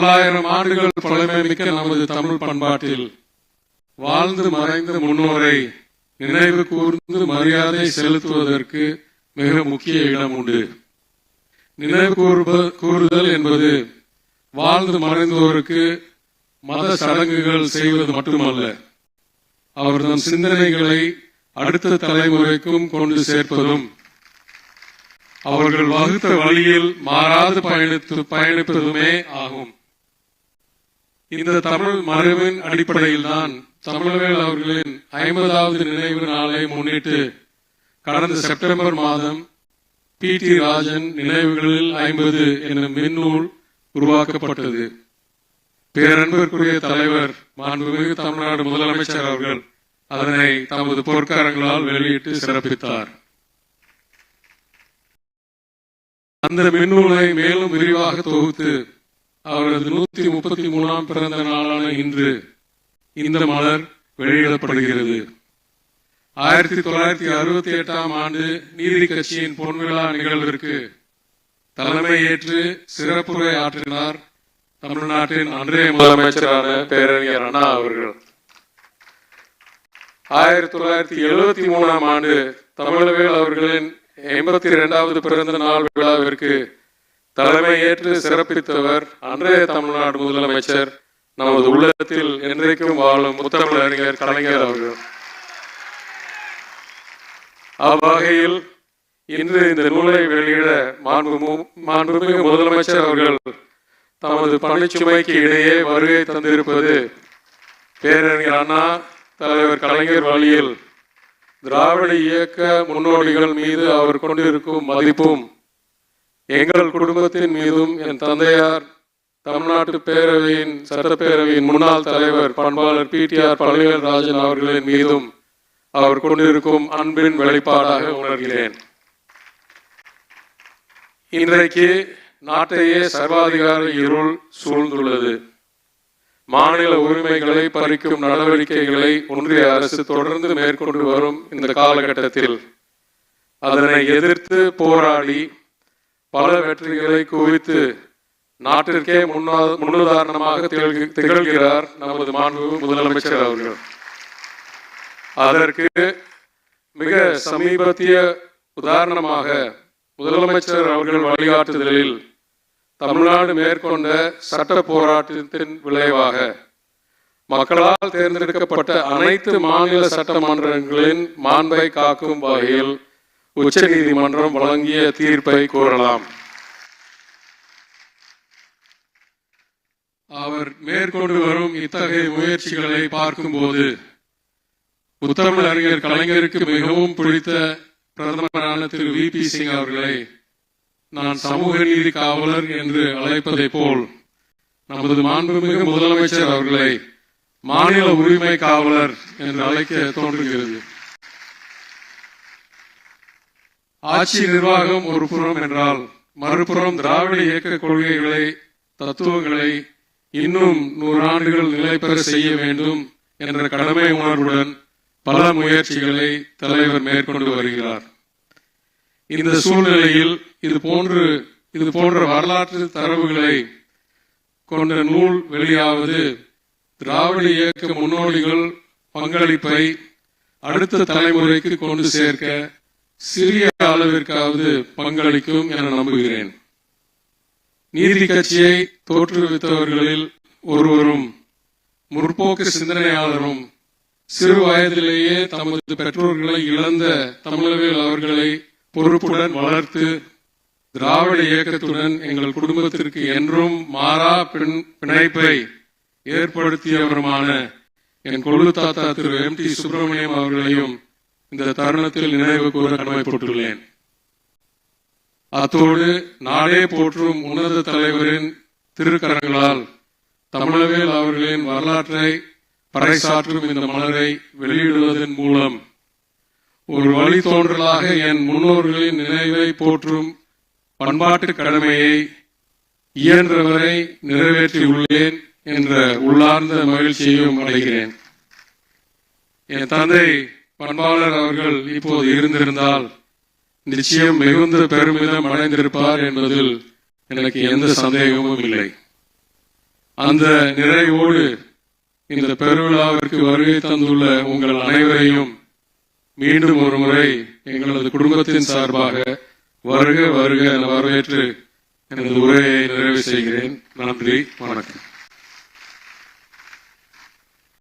பல்லாயிரம் ஆண்டுகள் பழமைமிக்க நமது தமிழ் பண்பாட்டில் வாழ்ந்து மறைந்த முன்னோரை நினைவு கூர்ந்து மரியாதை செலுத்துவதற்கு மிக முக்கிய இடம் உண்டு. நினைவு கூறுதல் என்பது வாழ்ந்து மறைந்தோருக்கு மத சடங்குகள் செய்வது மட்டுமல்ல. அவர்தம் சிந்தனைகளை அடுத்த தலைமுறைக்கும் கொண்டு சேர்ப்பதும் அவர்கள் வகுத்த வழியில் மாறாது பயணித்து பயணிப்பதுமே ஆகும். இந்த தமிழ் மரபின் அடிப்படையில் தான் தமிழவேல் அவர்களின் ஐம்பதாவது நினைவு நாளை முன்னிட்டு கடந்த செப்டம்பர் மாதம் பி டி ராஜன் நினைவுகளில் ஐம்பது என்னும் மின்னூல் உருவாக்கப்பட்டது. பேரன்பிற்குரிய தலைவர் மாண்புமிகு தமிழ்நாடு முதலமைச்சர் அவர்கள் அதனை தமது பொற்காரங்களால் வெளியிட்டு சிறப்பித்தார். அந்த மின்னூலை மேலும் விரிவாக தொகுத்து அவரது நூத்தி முப்பத்தி மூணாம் பிறந்த நாளான இன்று இந்த மலர் வெளியிடப்படுகிறது. ஆயிரத்தி தொள்ளாயிரத்தி அறுபத்தி எட்டாம் ஆண்டு நீதி கட்சியின் பொன்விழா நிகழ்விற்கு தலைமை ஏற்று சிறப்புரை ஆற்றினார் தமிழ்நாட்டின் அன்றைய முதலமைச்சரான பேரறிஞர் அண்ணா அவர்கள். ஆயிரத்தி தொள்ளாயிரத்தி எழுபத்தி மூணாம் ஆண்டு தமிழவேல் அவர்களின் எண்பத்தி இரண்டாவது பிறந்த நாள் விழாவிற்கு தலைமை ஏற்று சிறப்பித்தவர் அன்றைய தமிழ்நாடு முதலமைச்சர். நமது உள்ளத்தில் என்றைக்கும் வாழும் முத்தமிழறிஞர் கலைஞர் அவர்கள். அவ்வகையில் இன்று இந்த நூலை வெளியிட மாண்பு மாண்புமிகு முதலமைச்சர் அவர்கள் தமது பணிச்சுமைக்கு இடையே வருகை தந்திருப்பது பேரறிஞர் அண்ணா தலைவர் கலைஞர் வழியில் திராவிட இயக்க முன்னோடிகள் மீது அவர் கொண்டிருக்கும் மதிப்பும் எங்கள் குடும்பத்தின் மீதும் என் தந்தையார் தமிழ்நாட்டு பேரவையின் சட்டப்பேரவையின் முன்னாள் தலைவர் பண்பாளர் பிடிஆர் பழனிவேல் ராஜன் அவர்களின் மீதும் அவர் கொண்டிருக்கும் அன்பின் வெளிப்பாடாக உணர்கிறேன். இன்றைக்கு நாட்டையே சர்வாதிகார இருள் சூழ்ந்துள்ளது. மாநில உரிமைகளை பறிக்கும் நடவடிக்கைகளை ஒன்றிய அரசு தொடர்ந்து மேற்கொண்டு வரும் இந்த காலகட்டத்தில் அதனை எதிர்த்து போராடி பல வெற்றிகளை குவித்து நாட்டிற்கே முன்னா- முன்னுதாரணமாக திகழ்கிறார் நமது மாண்பு முதலமைச்சர் அவர்கள். அதற்கு மிக சமீபத்திய உதாரணமாக முதலமைச்சர் அவர்கள் வழிகாட்டுதலில் தமிழ்நாடு மேற்கொண்ட சட்ட போராட்டத்தின் விளைவாக மக்களால் தேர்ந்தெடுக்கப்பட்ட அனைத்து மாநில சட்டமன்றங்களின் மாண்பை காக்கும் வகையில் உச்சநீதிமன்றம் வழங்கிய தீர்ப்பை கூறலாம் அவர் மேற்கொண்டு வரும் இத்தகைய முயற்சிகளை பார்க்கும்போது முத்தமிழ் அறிஞர் கலைஞருக்கு மிகவும் பிடித்த பிரதமரான திரு வி பி சிங் அவர்களை நான் சமூக நீதி காவலர் என்று அழைப்பதை போல் நமது மாண்புமிகு முதலமைச்சர் அவர்களை மாநில உரிமை காவலர் என்று அழைக்க தோன்றுகிறது. ஆட்சி நிர்வாகம் ஒரு புறம் என்றால் மறுபுறம் திராவிட இயக்க கொள்கைகளை தத்துவங்களை இன்னும் நூறாண்டுகள் நிலை பெற செய்ய வேண்டும் என்ற கடமை உணர்வுடன் பல முயற்சிகளை தலைவர் மேற்கொண்டு வருகிறார். இந்த சூழ்நிலையில் இது போன்று இது போன்ற வரலாற்று தரவுகளை கொண்ட நூல் வெளியாவது திராவிட இயக்க முன்னோடிகள் பங்களிப்பை அடுத்த தலைமுறைக்கு கொண்டு சேர்க்க சிறிய அளவிற்காவது பங்களிக்கும் என நம்புகிறேன். நீதி கட்சியை தோற்றுவித்தவர்களில் ஒருவரும் முற்போக்கு சிந்தனையாளரும் சிறு வயதிலேயே தமது பெற்றோர்களை இழந்த தமிழவேல் அவர்களை பொறுப்புடன் வளர்த்து திராவிட இயக்கத்துடன் எங்கள் குடும்பத்திற்கு என்றும் மாறா பின்- பிணைப்பை ஏற்படுத்தியவருமான என் கொள்ளு தாத்தா திரு எம் டி சுப்பிரமணியம் அவர்களையும் இந்த தருணத்தில் நினைவு கூற கடமைப்பட்டுள்ளேன். அத்தோடு நாடே போற்றும் உன்னத தலைவரின் திருக்கரங்களால் தமிழவேல் அவர்களின் வரலாற்றை பறைசாற்றும் இந்த மலரை வெளியிடுவதன் மூலம். ஒரு வழித்தோன்றலாக என் முன்னோர்களின் நினைவை போற்றும் பண்பாட்டு கடமையை இயன்றவரை நிறைவேற்றியுள்ளேன் என்ற உள்ளார்ந்த மகிழ்ச்சியையும் அடைகிறேன். என் தந்தை பண்பாளர் அவர்கள் இப்போது இருந்திருந்தால் நிச்சயம் மிகுந்த பெருமிதம் அடைந்திருப்பார் என்பதில் எனக்கு எந்த சந்தேகமும் இல்லை. அந்த நிறைவோடு இந்த பெருவிழாவிற்கு வருகை தந்துள்ள உங்கள் அனைவரையும் மீண்டும் ஒரு முறை எங்களது குடும்பத்தின் சார்பாக வருக வருக என வரவேற்று எனது உரையை நிறைவு செய்கிறேன். நன்றி வணக்கம்.